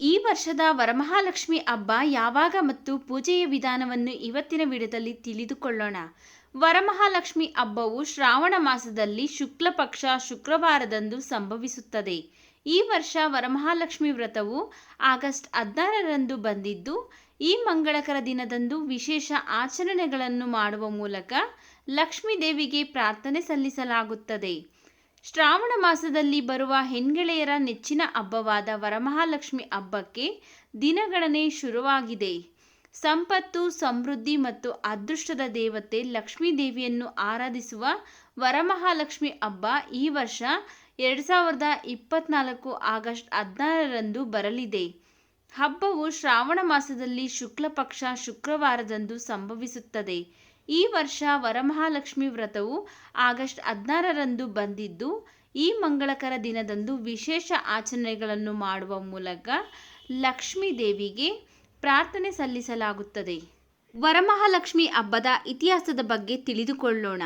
ಈ ವರ್ಷದ ವರಮಹಾಲಕ್ಷ್ಮಿ ಹಬ್ಬ ಯಾವಾಗ ಮತ್ತು ಪೂಜೆಯ ವಿಧಾನವನ್ನು ಇವತ್ತಿನ ವಿಡಿಯೋದಲ್ಲಿ ತಿಳಿದುಕೊಳ್ಳೋಣ. ವರಮಹಾಲಕ್ಷ್ಮಿ ಹಬ್ಬವು ಶ್ರಾವಣ ಮಾಸದಲ್ಲಿ ಶುಕ್ಲ ಪಕ್ಷ ಶುಕ್ರವಾರದಂದು ಸಂಭವಿಸುತ್ತದೆ. ಈ ವರ್ಷ ವರಮಹಾಲಕ್ಷ್ಮಿ ವ್ರತವು ಆಗಸ್ಟ್ ಹದಿನಾರರಂದು ಬಂದಿದ್ದು, ಈ ಮಂಗಳಕರ ದಿನದಂದು ವಿಶೇಷ ಆಚರಣೆಗಳನ್ನು ಮಾಡುವ ಮೂಲಕ ಲಕ್ಷ್ಮೀ ದೇವಿಗೆ ಪ್ರಾರ್ಥನೆ ಸಲ್ಲಿಸಲಾಗುತ್ತದೆ. ಶ್ರಾವಣ ಮಾಸದಲ್ಲಿ ಬರುವ ಹೆಣ್ಗೆಳೆಯರ ನೆಚ್ಚಿನ ಹಬ್ಬವಾದ ವರಮಹಾಲಕ್ಷ್ಮಿ ಹಬ್ಬಕ್ಕೆ ದಿನಗಣನೆ ಶುರುವಾಗಿದೆ. ಸಂಪತ್ತು, ಸಮೃದ್ಧಿ ಮತ್ತು ಅದೃಷ್ಟದ ದೇವತೆ ಲಕ್ಷ್ಮೀ ದೇವಿಯನ್ನು ಆರಾಧಿಸುವ ವರಮಹಾಲಕ್ಷ್ಮಿ ಹಬ್ಬ ಈ ವರ್ಷ ಎರಡು ಸಾವಿರದ ಇಪ್ಪತ್ನಾಲ್ಕು ಆಗಸ್ಟ್ ಹದಿನಾರರಂದು ಬರಲಿದೆ. ಹಬ್ಬವು ಶ್ರಾವಣ ಮಾಸದಲ್ಲಿ ಶುಕ್ಲ ಪಕ್ಷ ಶುಕ್ರವಾರದಂದು ಸಂಭವಿಸುತ್ತದೆ. ಈ ವರ್ಷ ವರಮಹಾಲಕ್ಷ್ಮಿ ವ್ರತವು ಆಗಸ್ಟ್ ಹದಿನಾರರಂದು ಬಂದಿದ್ದು, ಈ ಮಂಗಳಕರ ದಿನದಂದು ವಿಶೇಷ ಆಚರಣೆಗಳನ್ನು ಮಾಡುವ ಮೂಲಕ ಲಕ್ಷ್ಮೀ ದೇವಿಗೆ ಪ್ರಾರ್ಥನೆ ಸಲ್ಲಿಸಲಾಗುತ್ತದೆ. ವರಮಹಾಲಕ್ಷ್ಮಿ ಹಬ್ಬದ ಇತಿಹಾಸದ ಬಗ್ಗೆ ತಿಳಿದುಕೊಳ್ಳೋಣ.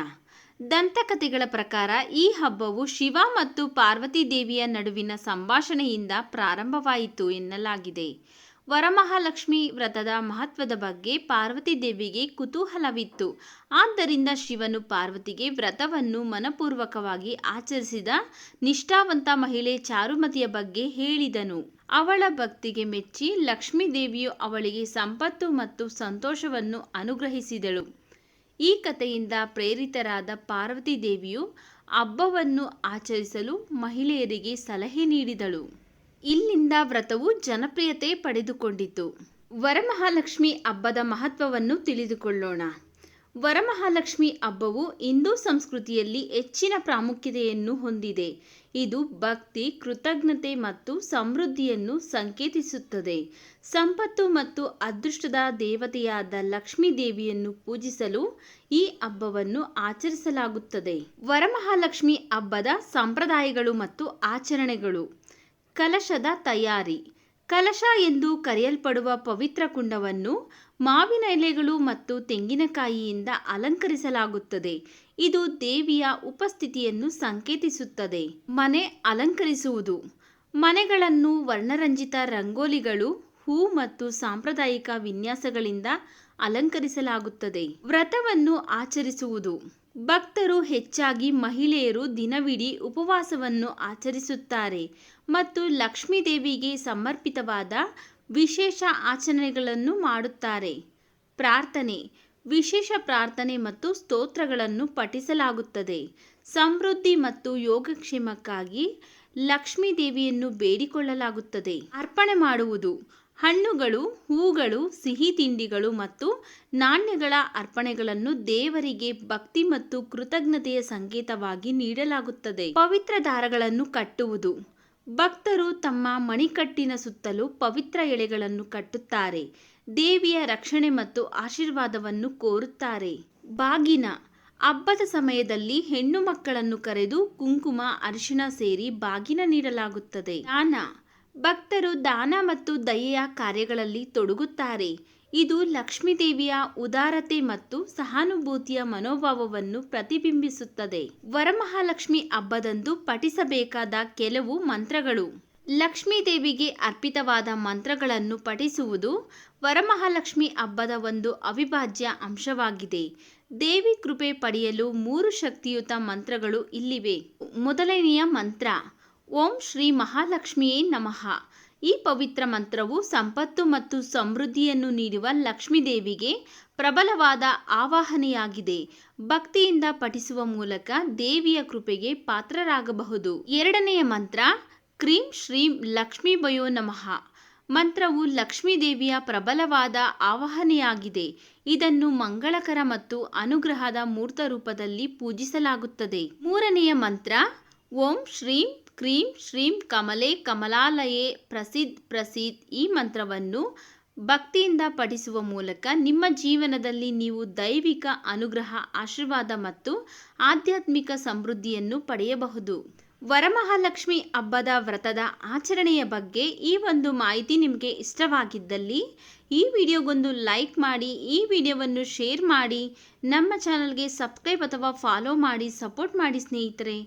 ದಂತಕಥೆಗಳ ಪ್ರಕಾರ ಈ ಹಬ್ಬವು ಶಿವ ಮತ್ತು ಪಾರ್ವತಿ ದೇವಿಯ ನಡುವಿನ ಸಂಭಾಷಣೆಯಿಂದ ಪ್ರಾರಂಭವಾಯಿತು ಎನ್ನಲಾಗಿದೆ. ವರಮಹಾಲಕ್ಷ್ಮಿ ವ್ರತದ ಮಹತ್ವದ ಬಗ್ಗೆ ಪಾರ್ವತಿ ದೇವಿಗೆ ಕುತೂಹಲವಿತ್ತು. ಆದ್ದರಿಂದ ಶಿವನು ಪಾರ್ವತಿಗೆ ವ್ರತವನ್ನು ಮನಪೂರ್ವಕವಾಗಿ ಆಚರಿಸಿದ ನಿಷ್ಠಾವಂತ ಮಹಿಳೆ ಚಾರುಮತಿಯ ಬಗ್ಗೆ ಹೇಳಿದನು. ಅವಳ ಭಕ್ತಿಗೆ ಮೆಚ್ಚಿ ಲಕ್ಷ್ಮೀ ದೇವಿಯು ಅವಳಿಗೆ ಸಂಪತ್ತು ಮತ್ತು ಸಂತೋಷವನ್ನು ಅನುಗ್ರಹಿಸಿದಳು. ಈ ಕಥೆಯಿಂದ ಪ್ರೇರಿತರಾದ ಪಾರ್ವತಿ ದೇವಿಯು ಹಬ್ಬವನ್ನು ಆಚರಿಸಲು ಮಹಿಳೆಯರಿಗೆ ಸಲಹೆ ನೀಡಿದಳು. ಇಲ್ಲಿಂದ ವ್ರತವು ಜನಪ್ರಿಯತೆ ಪಡೆದುಕೊಂಡಿತು. ವರಮಹಾಲಕ್ಷ್ಮಿ ಹಬ್ಬದ ಮಹತ್ವವನ್ನು ತಿಳಿದುಕೊಳ್ಳೋಣ. ವರಮಹಾಲಕ್ಷ್ಮಿ ಹಬ್ಬವು ಹಿಂದೂ ಸಂಸ್ಕೃತಿಯಲ್ಲಿ ಹೆಚ್ಚಿನ ಪ್ರಾಮುಖ್ಯತೆಯನ್ನು ಹೊಂದಿದೆ. ಇದು ಭಕ್ತಿ, ಕೃತಜ್ಞತೆ ಮತ್ತು ಸಮೃದ್ಧಿಯನ್ನು ಸಂಕೇತಿಸುತ್ತದೆ. ಸಂಪತ್ತು ಮತ್ತು ಅದೃಷ್ಟದ ದೇವತೆಯಾದ ಲಕ್ಷ್ಮೀ ದೇವಿಯನ್ನು ಪೂಜಿಸಲು ಈ ಹಬ್ಬವನ್ನು ಆಚರಿಸಲಾಗುತ್ತದೆ. ವರಮಹಾಲಕ್ಷ್ಮಿ ಹಬ್ಬದ ಸಂಪ್ರದಾಯಗಳು ಮತ್ತು ಆಚರಣೆಗಳು. ಕಲಶದ ತಯಾರಿ. ಕಲಶ ಎಂದು ಕರೆಯಲ್ಪಡುವ ಪವಿತ್ರ ಕುಂಡವನ್ನು ಮಾವಿನ ಎಲೆಗಳು ಮತ್ತು ತೆಂಗಿನಕಾಯಿಯಿಂದ ಅಲಂಕರಿಸಲಾಗುತ್ತದೆ. ಇದು ದೇವಿಯ ಉಪಸ್ಥಿತಿಯನ್ನು ಸಂಕೇತಿಸುತ್ತದೆ. ಮನೆ ಅಲಂಕರಿಸುವುದು. ಮನೆಗಳನ್ನು ವರ್ಣರಂಜಿತ ರಂಗೋಲಿಗಳು, ಹೂ ಮತ್ತು ಸಾಂಪ್ರದಾಯಿಕ ವಿನ್ಯಾಸಗಳಿಂದ ಅಲಂಕರಿಸಲಾಗುತ್ತದೆ. ವ್ರತವನ್ನು ಆಚರಿಸುವುದು. ಭಕ್ತರು ಹೆಚ್ಚಾಗಿ ಮಹಿಳೆಯರು ದಿನವಿಡೀ ಉಪವಾಸವನ್ನು ಆಚರಿಸುತ್ತಾರೆ ಮತ್ತು ಲಕ್ಷ್ಮೀ ದೇವಿಗೆ ಸಮರ್ಪಿತವಾದ ವಿಶೇಷ ಆಚರಣೆಗಳನ್ನು ಮಾಡುತ್ತಾರೆ. ಪ್ರಾರ್ಥನೆ, ವಿಶೇಷ ಪ್ರಾರ್ಥನೆ ಮತ್ತು ಸ್ತೋತ್ರಗಳನ್ನು ಪಠಿಸಲಾಗುತ್ತದೆ. ಸಮೃದ್ಧಿ ಮತ್ತು ಯೋಗಕ್ಷೇಮಕ್ಕಾಗಿ ಲಕ್ಷ್ಮೀ ದೇವಿಯನ್ನು ಬೇಡಿಕೊಳ್ಳಲಾಗುತ್ತದೆ. ಅರ್ಪಣೆ ಮಾಡುವುದು ಹಣ್ಣುಗಳು, ಹೂಗಳು, ಸಿಹಿ ತಿಂಡಿಗಳು ಮತ್ತು ನಾಣ್ಯಗಳ ಅರ್ಪಣೆಗಳನ್ನು ದೇವರಿಗೆ ಭಕ್ತಿ ಮತ್ತು ಕೃತಜ್ಞತೆಯ ಸಂಕೇತವಾಗಿ ನೀಡಲಾಗುತ್ತದೆ. ಪವಿತ್ರ ದಾರಗಳನ್ನು ಕಟ್ಟುವುದು. ಭಕ್ತರು ತಮ್ಮ ಮಣಿಕಟ್ಟಿನ ಸುತ್ತಲೂ ಪವಿತ್ರ ಎಳೆಗಳನ್ನು ಕಟ್ಟುತ್ತಾರೆ. ದೇವಿಯ ರಕ್ಷಣೆ ಮತ್ತು ಆಶೀರ್ವಾದವನ್ನು ಕೋರುತ್ತಾರೆ. ಬಾಗಿನ. ಹಬ್ಬದ ಸಮಯದಲ್ಲಿ ಹೆಣ್ಣು ಮಕ್ಕಳನ್ನು ಕರೆದು ಕುಂಕುಮ, ಅರಿಶಿಣ ಸೇರಿ ಬಾಗಿನ ನೀಡಲಾಗುತ್ತದೆ. ದಾನ. ಭಕ್ತರು ದಾನ ಮತ್ತು ದಯೆಯ ಕಾರ್ಯಗಳಲ್ಲಿ ತೊಡಗುತ್ತಾರೆ. ಇದು ಲಕ್ಷ್ಮೀ ದೇವಿಯ ಉದಾರತೆ ಮತ್ತು ಸಹಾನುಭೂತಿಯ ಮನೋಭಾವವನ್ನು ಪ್ರತಿಬಿಂಬಿಸುತ್ತದೆ. ವರಮಹಾಲಕ್ಷ್ಮಿ ಹಬ್ಬದಂದು ಪಠಿಸಬೇಕಾದ ಕೆಲವು ಮಂತ್ರಗಳು. ಲಕ್ಷ್ಮೀದೇವಿಗೆ ಅರ್ಪಿತವಾದ ಮಂತ್ರಗಳನ್ನು ಪಠಿಸುವುದು ವರಮಹಾಲಕ್ಷ್ಮಿ ಹಬ್ಬದ ಒಂದು ಅವಿಭಾಜ್ಯ ಅಂಶವಾಗಿದೆ. ದೇವಿ ಕೃಪೆ ಪಡೆಯಲು ಮೂರು ಶಕ್ತಿಯುತ ಮಂತ್ರಗಳು ಇಲ್ಲಿವೆ. ಮೊದಲನೆಯ ಮಂತ್ರ ಓಂ ಶ್ರೀ ಮಹಾಲಕ್ಷ್ಮಿಯೇ ನಮಃ. ಈ ಪವಿತ್ರ ಮಂತ್ರವು ಸಂಪತ್ತು ಮತ್ತು ಸಮೃದ್ಧಿಯನ್ನು ನೀಡುವ ಲಕ್ಷ್ಮೀದೇವಿಗೆ ಪ್ರಬಲವಾದ ಆವಾಹನೆಯಾಗಿದೆ. ಭಕ್ತಿಯಿಂದ ಪಠಿಸುವ ಮೂಲಕ ದೇವಿಯ ಕೃಪೆಗೆ ಪಾತ್ರರಾಗಬಹುದು. ಎರಡನೆಯ ಮಂತ್ರ, ಕ್ರೀಂ ಶ್ರೀಂ ಲಕ್ಷ್ಮೀ ಬಯೋ ನಮಃ. ಮಂತ್ರವು ಲಕ್ಷ್ಮೀದೇವಿಯ ಪ್ರಬಲವಾದ ಆವಾಹನೆಯಾಗಿದೆ. ಇದನ್ನು ಮಂಗಳಕರ ಮತ್ತು ಅನುಗ್ರಹದ ಮೂರ್ತ ರೂಪದಲ್ಲಿ ಪೂಜಿಸಲಾಗುತ್ತದೆ. ಮೂರನೆಯ ಮಂತ್ರ, ಓಂ ಶ್ರೀಂ ಕ್ರೀಂ, ಶ್ರೀಂ, ಕಮಲೆ, ಕಮಲಾಲಯೇ ಪ್ರಸಿದ್ಧ ಪ್ರಸಿದ್ಧ ಈ ಮಂತ್ರವನ್ನು ಭಕ್ತಿಯಿಂದ ಪಠಿಸುವ ಮೂಲಕ ನಿಮ್ಮ ಜೀವನದಲ್ಲಿ ನೀವು ದೈವಿಕ ಅನುಗ್ರಹ, ಆಶೀರ್ವಾದ ಮತ್ತು ಆಧ್ಯಾತ್ಮಿಕ ಸಮೃದ್ಧಿಯನ್ನು ಪಡೆಯಬಹುದು. ವರಮಹಾಲಕ್ಷ್ಮಿ ಹಬ್ಬದ ವ್ರತದ ಆಚರಣೆಯ ಬಗ್ಗೆ ಈ ಒಂದು ಮಾಹಿತಿ ನಿಮಗೆ ಇಷ್ಟವಾಗಿದ್ದಲ್ಲಿ ಈ ವಿಡಿಯೋಗೊಂದು ಲೈಕ್ ಮಾಡಿ, ಈ ವಿಡಿಯೋವನ್ನು ಶೇರ್ ಮಾಡಿ, ನಮ್ಮ ಚಾನಲ್ಗೆ ಸಬ್ಸ್ಕ್ರೈಬ್ ಅಥವಾ ಫಾಲೋ ಮಾಡಿ, ಸಪೋರ್ಟ್ ಮಾಡಿ ಸ್ನೇಹಿತರೆ.